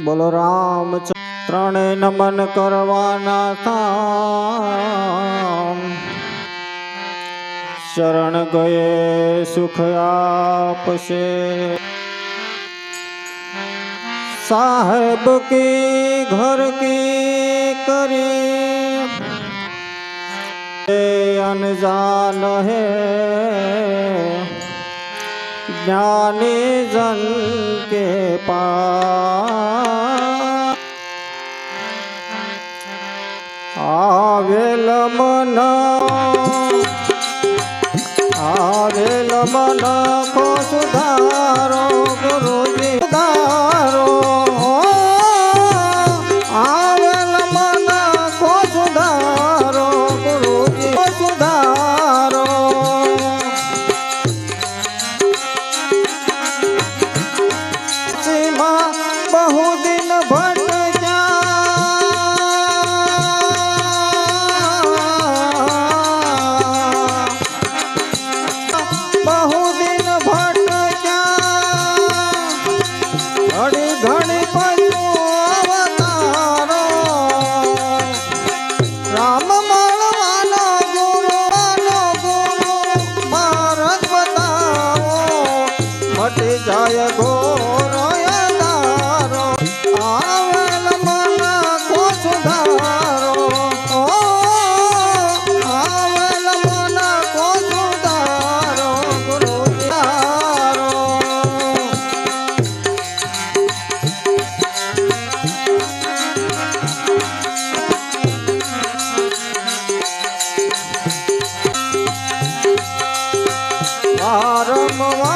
बोलो राम त्रण नमन करवाना था चरण गए सुख आप से साहेब के घर के करे। अनजान है। ज्ञानी जन के पास आवेल मन आवेल मन को सुधा ઘણી પણ ધર્મમાં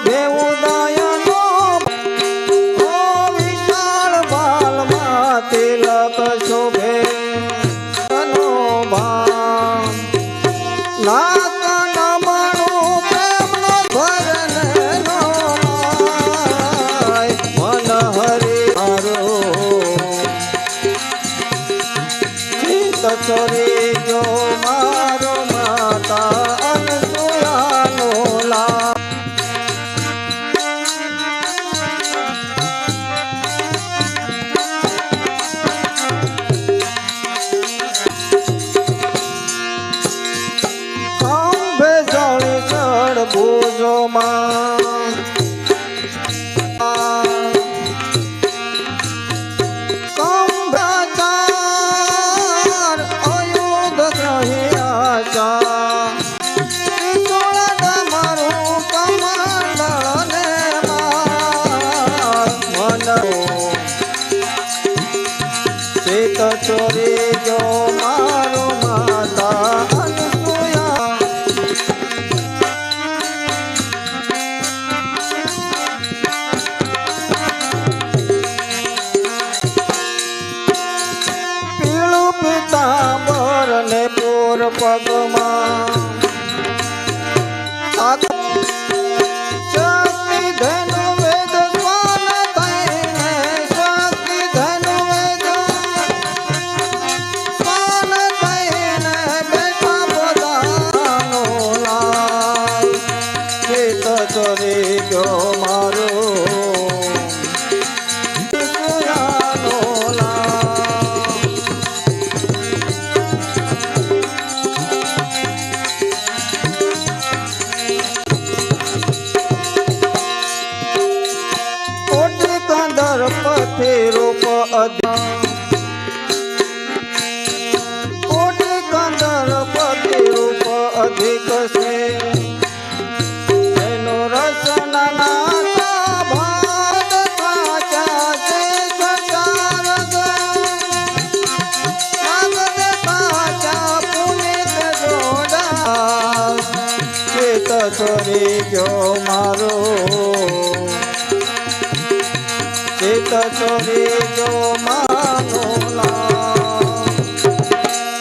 problema सा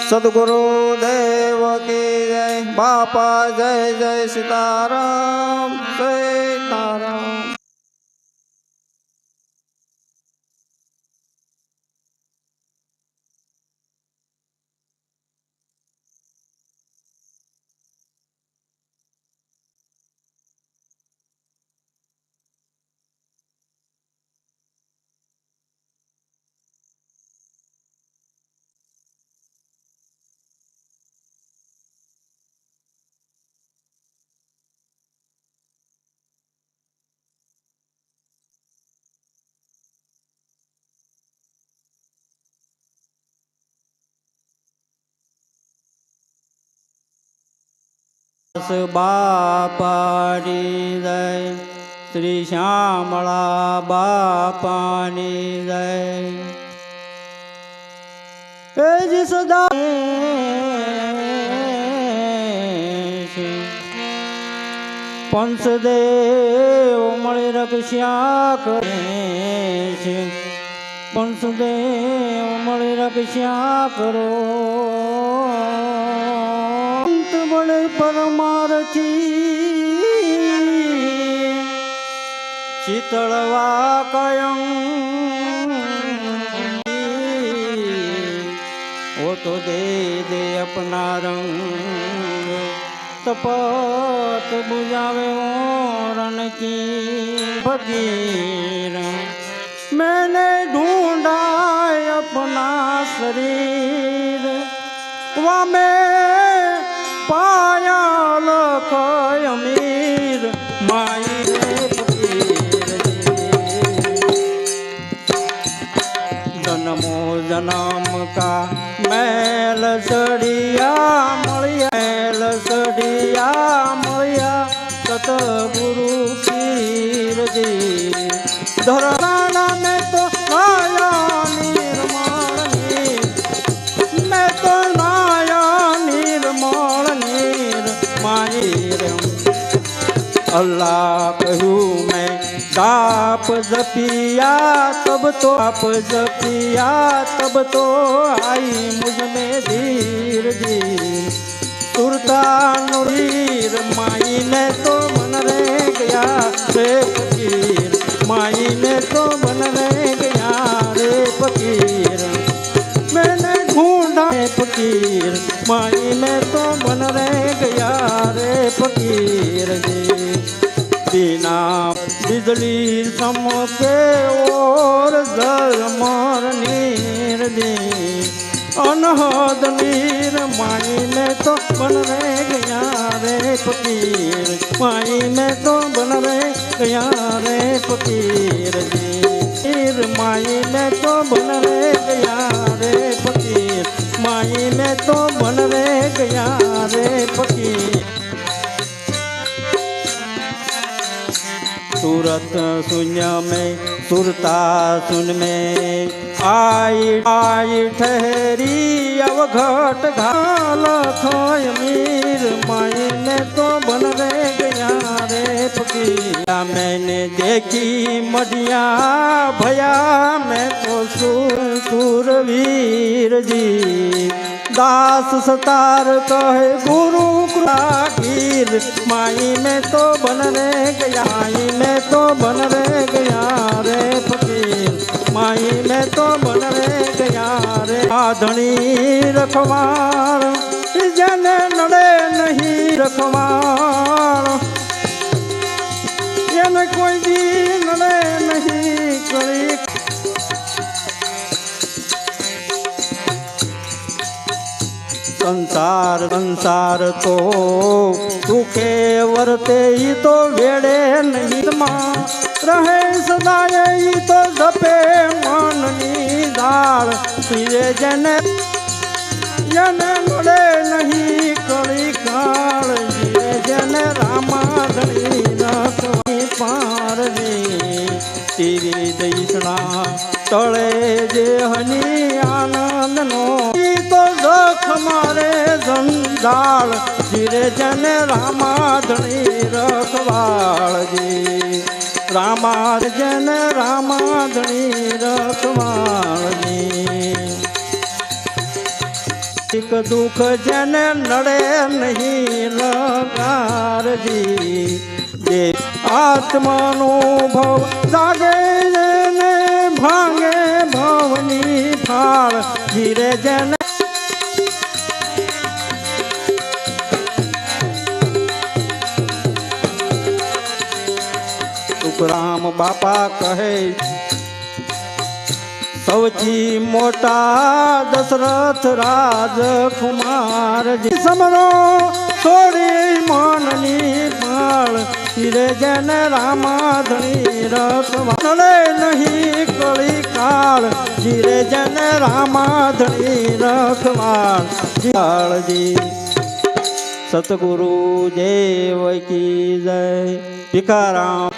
સદગુરુ દેવ કી જય બાપા જય જય સીતારામ સીતારામ બાપાની જય. શ્રી શ્યામળા બાપાની જય. એ જ સદા પંચદેવ મળી રક્ષા કરે છે. પંચદેવ મળી રક્ષા કરો. परमार परमारथी। चितळवा कयं वो तो दे दे अपना रंग। तपत बुझावे रन की फकीर। मैंने ढूंढा अपना शरीर। वह मैं પાયા લખાય મીર માઈ જનમો જનમ કા મેલ સડિયા મળ્યા સડિયા મળ્યા સતગુ अल्लाह कहूँ मैं दाप जपिया तब तो आप जपिया तब तो आई मुझ में धीर धीर सुरता नुरीर माई ने तो मन रे गया रे फकीर माई ने तो मन रे गया रे फकीर मैंने ढूंढा रे फकीर माई में तो बन रह गया रे फकीर जी વિના બિજલી સમકે ઓર જલમર નીરની અનહદ નીર માઈ મેં તો બન રે ગયા રે ફકીર, માઈ મેં તો બન રે ગયા રે ફકીર નીર માઈ મેં તો બન રે ગયા રે ફકીર, માઈ મેં તો બન રે ગયા રે ફકીર सूरत सुन में, सुरता सुन में। आई आई ठहरी अवघट घाल खोय मीर। माई में तो बन रह गया रे मैंने देखी मडिया, भया, मैं तो सुर सुरवीर जी। दास सतार कहे, गुरु कीर, माई में तो बन रे गया में तो बन रे गया रे फकीर, माई में तो बन रे गया रे आधनी रखवार, जन नड़े नहीं रखवार। जन कोई भी नड़े नहीं करी સંસાર સંસાર તો સુખે વર્તે, ઈ તો વેડે નહીં માં રહે સદાય, ઈ તો જપે મનની દાળ પીએ જેને જેને મળે નહીં કળી કાળ જીવે જેને રામાધણી નખવાની પાર તીરી દૈષણા તળે જે હની આનંદનો મારે ધંધાળ ધીરે જને રામાધણી રખવાળજી. રામાર જેને રામાધણી રખવાળજી. એક દુઃખ જેને નડે નહીં લગારજી જે આત્માનુભવ જાગે ને ભાંગે ભવની ફાળ ધીરે જેને તુકરામ બાપા કહે સૌથી મોટા દશરથ રાજકુમારજી સમરો થોડી મનની ફાળ તીરે જેને રામાધણી રખવાળે નહીં કળી કાળ ધીરે જેને રામાધણી રખવાળ જીવાળજી સતગુરુ દેવ કી જય ભીખારામ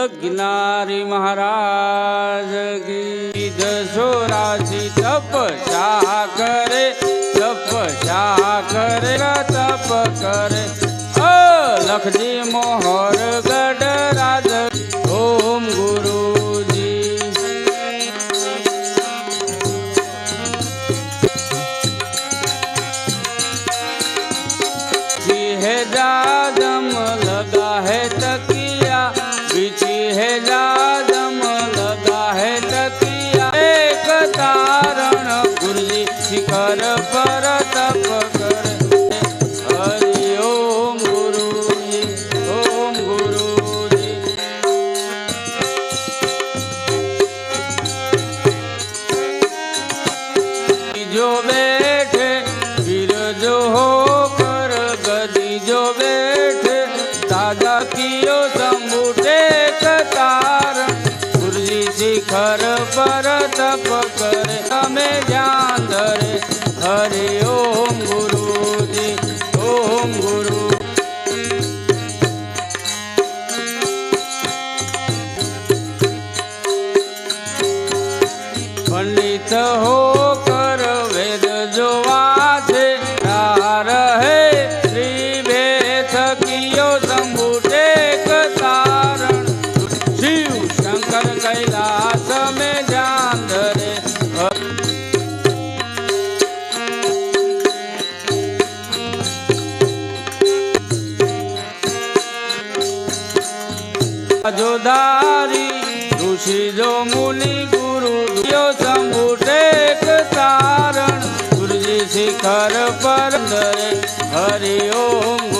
લગ્નારી મહારાજ કી દશોરાશી તપસ્યા કરે તપસ્યા કરે તપ કરે. લખજી મોહર कहियो शंभु टेक शिव शंकर कैलाश में जान धरे। जोधारी ऋषि जो मुनि गुरु यो शंभु टेक तारण गुरुजी शिखर पर धरे, हरि ओम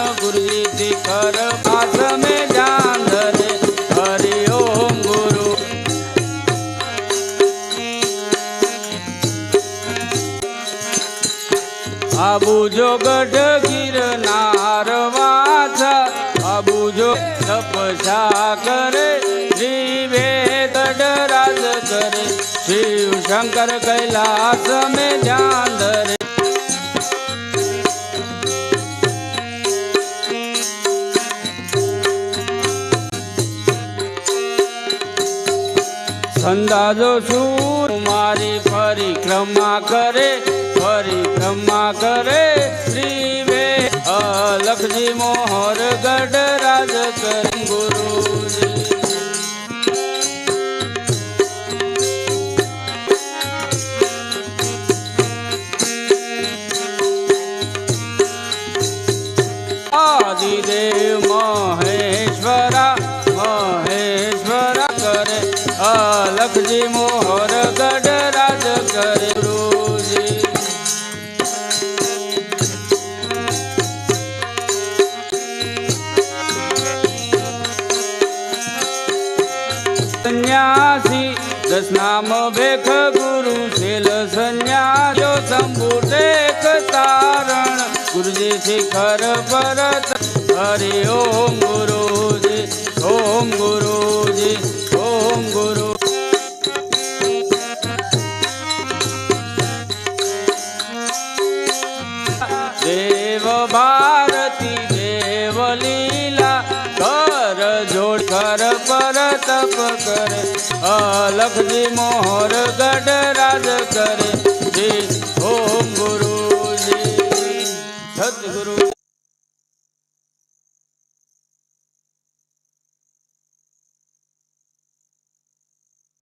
આબુ જો ગઢ ગિરનાર વાછા આબુ જો તપસા કરે, જીવે ગઢ રાજ કરે, શિવ શંકર કૈલાસ મે ધ્યાન ધરે. સંદાજો સૂર, મારી પરિક્રમા કરે પરિક્રમા કરે શ્રી વે અલખજી મોહર ગઢ રાજ કરે ભેખ ગુરુ શેલ સંન્યાસો દેખ તારણ. ગુરુજી શિખર ભરત હરિ ઓમ ગુરુજી ઓમ ગુરુજી કરે અલખજી મોહર ગઢ રાજ કરે.